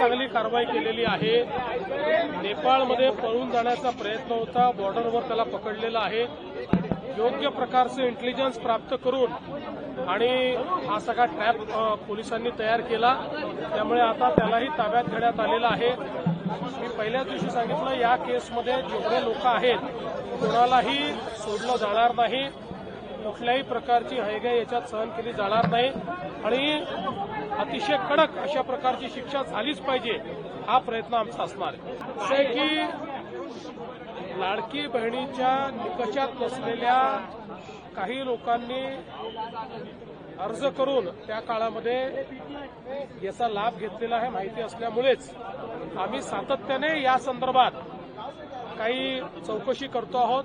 चांगली कारवाई केलेली आहे. नेपाळमध्ये पळून जाण्याचा प्रयत्न होता बॉर्डरवर त्याला पकडलेला आहे. योग्य प्रकारचं इंटेलिजन्स प्राप्त करून आणि हा सगळा ट्रॅप पोलिसांनी तयार केला. त्यामुळे आता त्यालाही ताब्यात घेण्यात आलेला आहे. मी पहिल्याच दिवशी सांगितलं या केसमध्ये जेवढे लोक आहेत कोणालाही सोडलं जाणार नाही. कुठल्याही प्रकारची हयगय याच्यात सहन केली जाणार नाही. आणि अतिशय कडक अशा प्रकारची शिक्षा झालीच पाहिजे हा प्रयत्न आमचा असणार आहे. की लाडकी बहिणीच्या निकषात नसलेल्या काही लोकांनी अर्ज करून त्या काळामध्ये याचा लाभ घेतलेला आहे माहिती असल्यामुळेच आम्ही सातत्याने या संदर्भात काही चौकशी करतो आहोत.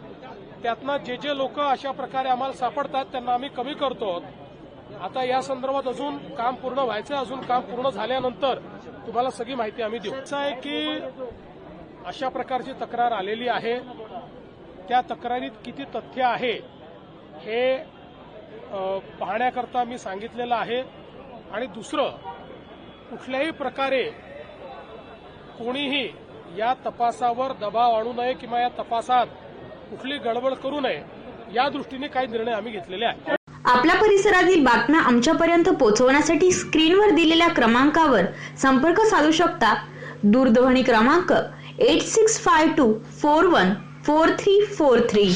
त्यातनं जे जे लोक अशा प्रकारे आम्हाला सापडतात त्यांना आम्ही कमी करतो. आता या संदर्भात अजून काम पूर्ण व्हायचं अजून काम पूर्ण झाल्यानंतर तुम्हाला सगळी माहिती आम्ही देऊ. असं आहे की अशा प्रकारची तक्रार आलेली आहे. त्या तक्रारीत किती तथ्य आहे हे पाहण्याकरता मी सांगितलेलं आहे. आणि दुसरं कुठल्याही प्रकारे कोणीही या तपासावर दबाव आणू नये किंवा या तपासात कुठली गडबड करू नये. या दृष्टीने काही निर्णय आम्ही घेतलेले आहेत. आपल्या परिसरातील बातम्या आमच्यापर्यंत पोहोचवण्यासाठी स्क्रीनवर दिलेल्या क्रमांकावर संपर्क साधू शकता. दूरध्वनी क्रमांक eight six five two four one four three four three